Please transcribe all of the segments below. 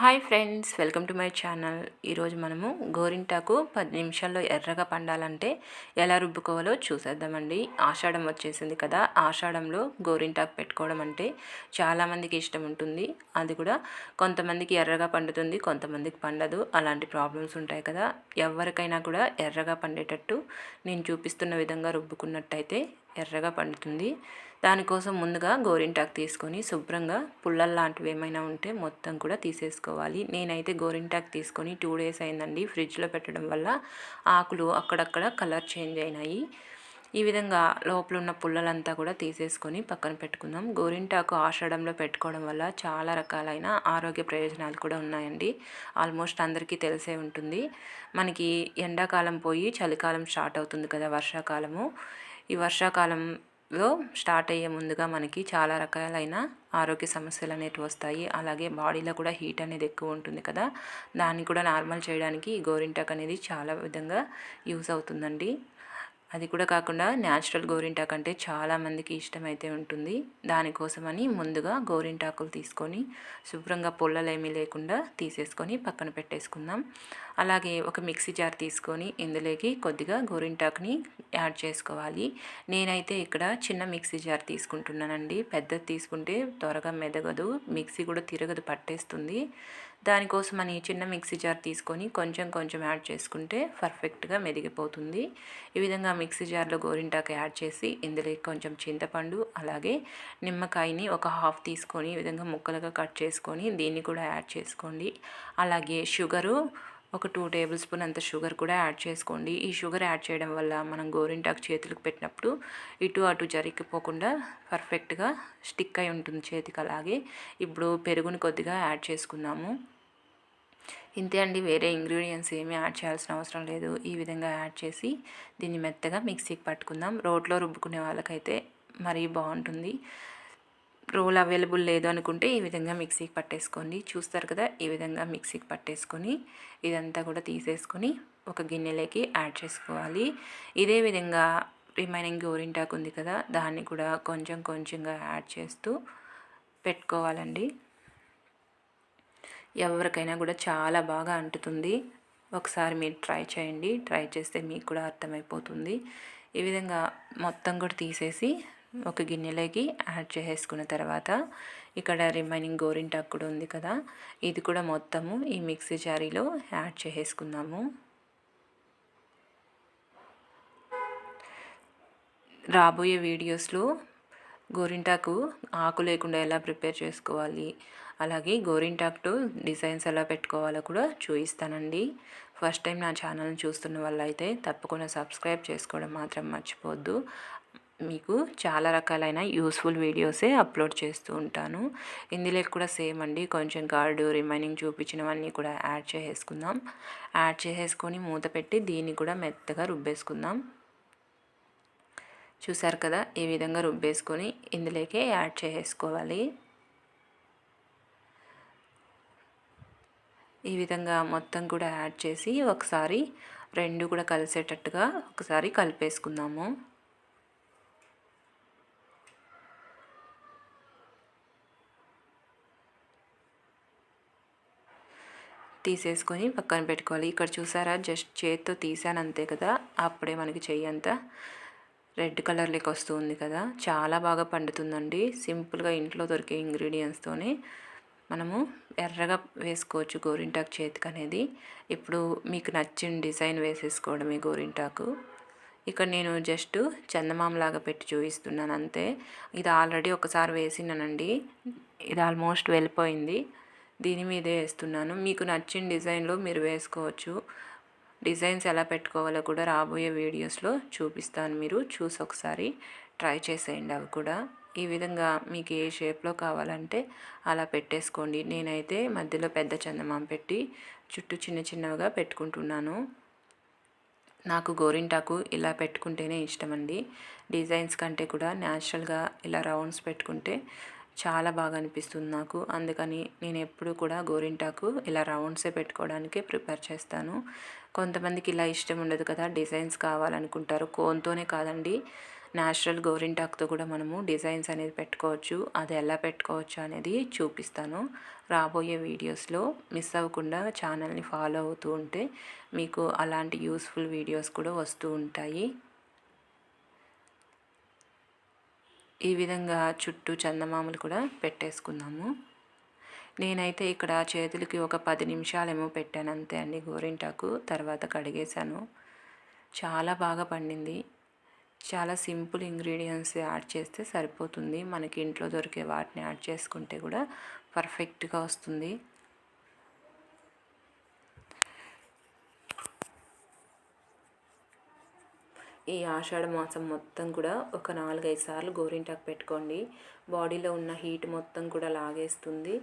Hi friends welcome to my channel. ఈరోజు మనము గోరింటాకు పది నిమిషాల్లో ఎర్రగా పండాలంటే ఎలా రుబ్బుకోవాలో చూసేద్దామండి. ఆషాఢం వచ్చేసింది కదా ఆషాఢంలో గోరింటాకు పెట్టుకోవడం అంటే చాలామందికి ఇష్టం ఉంటుంది. అది కూడా కొంతమందికి ఎర్రగా పండుతుంది కొంతమందికి పండదు. అలాంటి ప్రాబ్లమ్స్ ఉంటాయి కదా. ఎవరికైనా కూడా ఎర్రగా పండేటట్టు నేను చూపిస్తున్న విధంగా రుబ్బుకున్నట్టయితే ఎర్రగా పండుతుంది. దానికోసం ముందుగా గోరింటాకు తీసుకొని శుభ్రంగా పుల్లలు లాంటివి ఏమైనా ఉంటే మొత్తం కూడా తీసేసుకోవాలి. నేనైతే గోరింటాకు తీసుకొని టూ డేస్ అయిందండి. ఫ్రిడ్జ్లో పెట్టడం వల్ల ఆకులు అక్కడక్కడ కలర్ చేంజ్ అయినాయి. ఈ విధంగా లోపల ఉన్న పుల్లలంతా కూడా తీసేసుకొని పక్కన పెట్టుకుందాం. గోరింటాకు ఆషాఢంలో పెట్టుకోవడం వల్ల చాలా రకాలైన ఆరోగ్య ప్రయోజనాలు కూడా ఉన్నాయండి. ఆల్మోస్ట్ అందరికీ తెలిసే ఉంటుంది. మనకి ఎండాకాలం పోయి చలికాలం స్టార్ట్ అవుతుంది కదా వర్షాకాలము. ఈ వర్షాకాలం లో స్టార్ట్ అయ్యే ముందుగా మనకి చాలా రకాలైన ఆరోగ్య సమస్యలు అనేవి వస్తాయి. అలాగే బాడీలో కూడా హీట్ అనేది ఎక్కువ ఉంటుంది కదా. దాన్ని కూడా నార్మల్ చేయడానికి ఈ గోరింటాక్ అనేది చాలా విధంగా యూస్ అవుతుందండి. అది కూడా కాకుండా న్యాచురల్ గోరింటాకు అంటే చాలామందికి ఇష్టమైతే ఉంటుంది. దానికోసమని ముందుగా గోరింటాకులు తీసుకొని శుభ్రంగా పొల్లలు ఏమీ లేకుండా తీసేసుకొని పక్కన పెట్టేసుకుందాం. అలాగే ఒక మిక్సీ జార్ తీసుకొని ఇందులోకి కొద్దిగా గోరింటాకుని యాడ్ చేసుకోవాలి. నేనైతే ఇక్కడ చిన్న మిక్సీ జార్ తీసుకుంటున్నానండి. పెద్దది తీసుకుంటే త్వరగా మెదగదు మిక్సీ కూడా తిరగదు పట్టేస్తుంది. దానికోసమని చిన్న మిక్సీ జార్ తీసుకొని కొంచెం కొంచెం యాడ్ చేసుకుంటే పర్ఫెక్ట్గా మెదిగిపోతుంది. ఈ విధంగా మిక్సీ జార్లో గోరింటాకు యాడ్ చేసి ఇందులో కొంచెం చింతపండు అలాగే నిమ్మకాయని ఒక హాఫ్ తీసుకొని ఈ విధంగా ముక్కలుగా కట్ చేసుకొని దీన్ని కూడా యాడ్ చేసుకోండి. అలాగే షుగరు ఒక టూ టేబుల్ స్పూన్ అంత షుగర్ కూడా యాడ్ చేసుకోండి. ఈ షుగర్ యాడ్ చేయడం వల్ల మనం గోరింటాకు చేతులకు పెట్టినప్పుడు ఇటు అటు జరిగిపోకుండా పర్ఫెక్ట్గా స్టిక్ అయి ఉంటుంది చేతికి అలాగే. ఇప్పుడు పెరుగుని కొద్దిగా యాడ్ చేసుకుందాము. ఇంతే అండి. వేరే ఇంగ్రీడియంట్స్ ఏమీ యాడ్ చేయాల్సిన అవసరం లేదు. ఈ విధంగా యాడ్ చేసి దీన్ని మెత్తగా మిక్సీకి పట్టుకుందాం. రోట్లో రుబ్బుకునే వాళ్ళకైతే మరీ బాగుంటుంది. రోల్ అవైలబుల్ లేదు అనుకుంటే ఈ విధంగా మిక్సీకి పట్టేసుకోండి చూస్తారు కదా ఈ విధంగా మిక్సీకి పట్టేసుకొని ఇదంతా కూడా తీసేసుకొని ఒక గిన్నెలోకి యాడ్ చేసుకోవాలి. ఇదే విధంగా రిమైనింగ్ గోరింటాకు ఉంది కదా దాన్ని కూడా కొంచెం కొంచెంగా యాడ్ చేస్తూ పెట్టుకోవాలండి. ఎవరికైనా కూడా చాలా బాగా అంటుతుంది. ఒకసారి మీరు ట్రై చేయండి. ట్రై చేస్తే మీకు కూడా అర్థమైపోతుంది. ఈ విధంగా మొత్తం కూడా తీసేసి ఒక గిన్నెలోకి యాడ్ చేసుకున్న తర్వాత ఇక్కడ రిమైనింగ్ గోరింటాకు కూడా ఉంది కదా ఇది కూడా మొత్తము ఈ మిక్సీ జారీలో యాడ్ చేసేసుకుందాము. రాబోయే వీడియోస్లో గోరింటాకు ఆకు లేకుండా ఎలా ప్రిపేర్ చేసుకోవాలి అలాగే గోరింటాకు డిజైన్స్ ఎలా పెట్టుకోవాలో కూడా చూపిస్తానండి. ఫస్ట్ టైం నా ఛానల్ని చూస్తున్న వాళ్ళైతే తప్పకుండా సబ్స్క్రైబ్ చేసుకోవడం మాత్రం మర్చిపోవద్దు. మీకు చాలా రకాలైన యూస్ఫుల్ వీడియోసే అప్లోడ్ చేస్తూ ఉంటాను. ఇందులో కూడా సేమ్ అండి. కొంచెం కార్డు రిమైనింగ్ చూపించినవన్నీ కూడా యాడ్ చేసేసుకుందాం. యాడ్ చేసేసుకొని మూత పెట్టి దీన్ని కూడా మెత్తగా రుబ్బేసుకుందాం. చూసారు కదా? ఈ విధంగా రుబ్బేసుకొని ఇందులోకే యాడ్ చేసేసుకోవాలి. ఈ విధంగా మొత్తం కూడా యాడ్ చేసి ఒకసారి రెండు కూడా కలిసేటట్టుగా ఒకసారి కలిపేసుకుందాము. తీసేసుకొని పక్కన పెట్టుకోవాలి. ఇక్కడ చూసారా? జస్ట్ చేతితో తీసాను అంతే కదా. అప్పుడే మనకి చెయ్యి అంతా రెడ్ కలర్ లెక్క వస్తుంది కదా. చాలా బాగా పండుతుందండి. సింపుల్గా ఇంట్లో దొరికే ఇంగ్రీడియంట్స్తోనే మనము ఎర్రగా వేసుకోవచ్చు గోరింటాకు చేతికి అనేది. ఇప్పుడు మీకు నచ్చిన డిజైన్ వేసేసుకోవడమే గోరింటాకు. ఇక్కడ నేను జస్ట్ చందమామలాగా పెట్టి చూపిస్తున్నాను అంతే. ఇది ఆల్రెడీ ఒకసారి వేసినానండి. ఇది ఆల్మోస్ట్ వెళ్ళిపోయింది. దీని మీదే వేస్తున్నాను. మీకు నచ్చిన డిజైన్లో మీరు వేసుకోవచ్చు. డిజైన్స్ ఎలా పెట్టుకోవాలో కూడా రాబోయే వీడియోస్లో చూపిస్తాను మీరు. చూసి ఒకసారి ట్రై చేసేయండి అవి కూడా. ఈ విధంగా మీకు ఏ షేప్లో కావాలంటే అలా పెట్టేసుకోండి. నేనైతే మధ్యలో పెద్ద చందమామ పెట్టి చుట్టూ చిన్న చిన్నవిగా పెట్టుకుంటున్నాను. నాకు గోరింటాకు ఇలా పెట్టుకుంటేనే ఇష్టం అండి డిజైన్స్ కంటే కూడా న్యాచురల్గా ఇలా రౌండ్స్ పెట్టుకుంటే చాలా బాగా అనిపిస్తుంది నాకు. అందుకని నేను ఎప్పుడు కూడా గోరింటాకు ఇలా రౌండ్సే పెట్టుకోవడానికే ప్రిపేర్ చేస్తాను. కొంతమందికి ఇలా ఇష్టం ఉండదు కదా డిజైన్స్ కావాలనుకుంటారు. కోన్తోనే కాదండి న్యాచురల్ గోరింటాక్తో కూడా మనము డిజైన్స్ అనేది పెట్టుకోవచ్చు. అది ఎలా పెట్టుకోవచ్చు అనేది చూపిస్తాను. రాబోయే వీడియోస్లో మిస్ అవ్వకుండా ఛానల్ని ఫాలో అవుతూ ఉంటే మీకు అలాంటి యూస్ఫుల్ వీడియోస్ కూడా వస్తూ ఉంటాయి. ఈ విధంగా చుట్టూ చందమామలు కూడా పెట్టేసుకున్నాము నేనైతే ఇక్కడ చేతులకి ఒక పది నిమిషాలేమో పెట్టాను అంతే అండి గోరింటాకు. తర్వాత కడిగేశాను. చాలా బాగా పండింది. చాలా సింపుల్ ఇంగ్రీడియంట్స్ యాడ్ చేస్తే సరిపోతుంది. మనకి ఇంట్లో దొరికే వాటిని యాడ్ చేసుకుంటే కూడా పర్ఫెక్ట్గా వస్తుంది. ఈ ఆషాఢ మాసం మొత్తం కూడా ఒక నాలుగైదు సార్లు గోరింటాకు పెట్టుకోండి. బాడీలో ఉన్న హీట్ మొత్తం కూడా లాగేస్తుంది.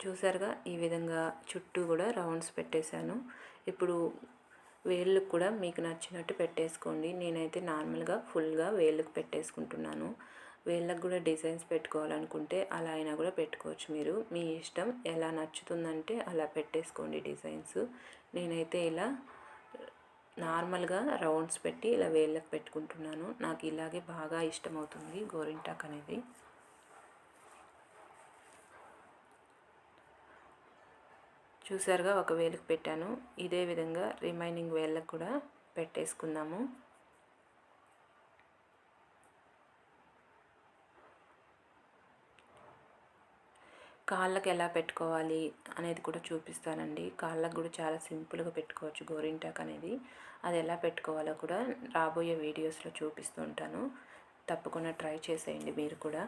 చూసారుగా? ఈ విధంగా చుట్టూ కూడా రౌండ్స్ పెట్టేశాను. ఇప్పుడు వేళ్ళకు కూడా మీకు నచ్చినట్టు పెట్టేసుకోండి. నేనైతే నార్మల్గా ఫుల్గా వేళ్ళకు పెట్టేసుకుంటున్నాను. వేళ్ళకు కూడా డిజైన్స్ పెట్టుకోవాలనుకుంటే అలా అయినా కూడా పెట్టుకోవచ్చు. మీరు మీ ఇష్టం ఎలా నచ్చుతుందంటే అలా పెట్టేసుకోండి డిజైన్స్. నేనైతే ఇలా నార్మల్గా రౌండ్స్ పెట్టి ఇలా వేళ్ళకు పెట్టుకుంటున్నాను. నాకు ఇలాగే బాగా ఇష్టమవుతుంది గోరింటాక్ అనేది. చూసారుగా ఒక వేలకు పెట్టాను. ఇదే విధంగా రిమైనింగ్ వేళ్ళకు కూడా పెట్టేసుకుందాము. కాళ్ళకి ఎలా పెట్టుకోవాలి అనేది కూడా చూపిస్తానండి. కాళ్ళకు కూడా చాలా సింపుల్గా పెట్టుకోవచ్చు గోరింటాక్ అనేది. అది ఎలా పెట్టుకోవాలో కూడా రాబోయే వీడియోస్లో చూపిస్తూ ఉంటాను. తప్పకుండా ట్రై చేసేయండి మీరు కూడా.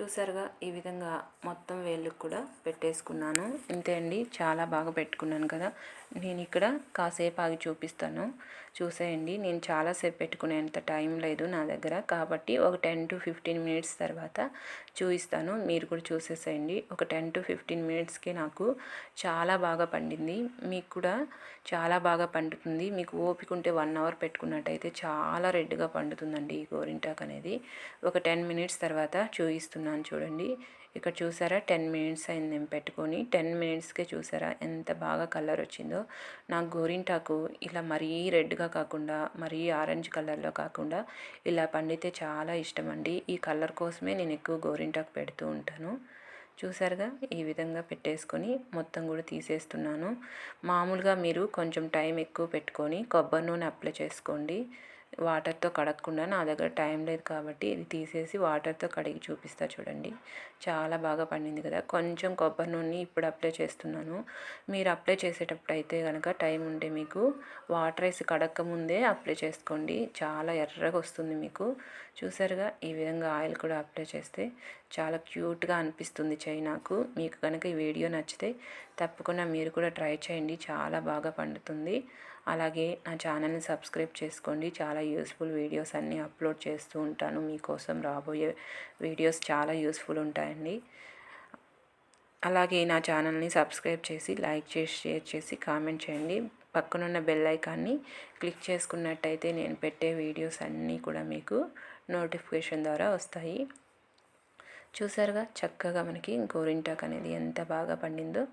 చూసారుగా ఈ విధంగా మొత్తం వేళ్ళకు కూడా పెట్టేసుకున్నాను. ఇంతే అండి చాలా బాగా పెట్టుకున్నాను కదా. నేను ఇక్కడ కాసేపు ఆగి చూపిస్తాను. చూసేయండి. నేను చాలాసేపు పెట్టుకునేంత టైం లేదు నా దగ్గర. కాబట్టి ఒక టెన్ టు ఫిఫ్టీన్ మినిట్స్ తర్వాత చూపిస్తాను మీరు కూడా చూసేసేయండి. ఒక టెన్ టు ఫిఫ్టీన్ మినిట్స్కి నాకు చాలా బాగా పండింది. మీకు కూడా చాలా బాగా పండుతుంది. మీకు ఓపిక ఉంటే వన్ అవర్ పెట్టుకున్నట్టయితే చాలా రెడ్గా పండుతుందండి ఈ గోరింటాక్ అనేది. ఒక టెన్ మినిట్స్ తర్వాత చూపిస్తున్నాను చూడండి. ఇక్కడ చూసారా? టెన్ మినిట్స్ అయింది నేను పెట్టుకొని. టెన్ మినిట్స్కే చూసారా ఎంత బాగా కలర్ వచ్చిందో? నాకు గోరింటాకు ఇలా మరీ రెడ్గా కాకుండా మరీ ఆరెంజ్ కలర్లో కాకుండా ఇలా పండితే చాలా ఇష్టం అండి. ఈ కలర్ కోసమే నేను ఎక్కువ గోరింటాకు పెడుతూ ఉంటాను. చూసారుగా? ఈ విధంగా పెట్టేసుకొని మొత్తం కూడా తీసేస్తున్నాను. మామూలుగా మీరు కొంచెం టైం ఎక్కువ పెట్టుకొని కొబ్బరి నూనె అప్లై చేసుకోండి. వాటర్తో కడగకుండా నా దగ్గర టైం లేదు కాబట్టి ఇది తీసేసి వాటర్తో కడిగి చూపిస్తా చూడండి. చాలా బాగా పండింది కదా. కొంచెం కొబ్బరి నూనె ఇప్పుడు అప్లై చేస్తున్నాను. మీరు అప్లై చేసేటప్పుడు అయితే కనుక టైం ఉంటే మీకు వాటర్ వేసి కడక్క ముందే అప్లై చేసుకోండి. చాలా ఎర్రగా వస్తుంది మీకు. చూసారుగా? ఈ విధంగా ఆయిల్ కూడా అప్లై చేస్తే చాలా క్యూట్గా అనిపిస్తుంది చైనాకు మీకు కనుక ఈ వీడియో నచ్చితే తప్పకుండా మీరు కూడా ట్రై చేయండి. చాలా బాగా పండుతుంది. అలాగే నా ఛానల్ని సబ్స్క్రైబ్ చేసుకోండి. చాలా యూస్ఫుల్ వీడియోస్ అన్నీ అప్లోడ్ చేస్తూ ఉంటాను. మీకోసం రాబోయే వీడియోస్ చాలా యూస్ఫుల్ ఉంటాయండి. అలాగే నా ఛానల్ని సబ్స్క్రైబ్ చేసి లైక్ చేసి షేర్ చేసి కామెంట్ చేయండి. పక్కనున్న బెల్ ఐకాన్ని క్లిక్ చేసుకున్నట్టయితే నేను పెట్టే వీడియోస్ అన్నీ కూడా మీకు నోటిఫికేషన్ ద్వారా వస్తాయి. చూసారుగా? చక్కగా మనకి గోరింటాక్ అనేది ఎంత బాగా పండిందో.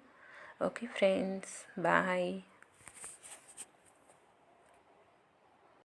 Okay friends bye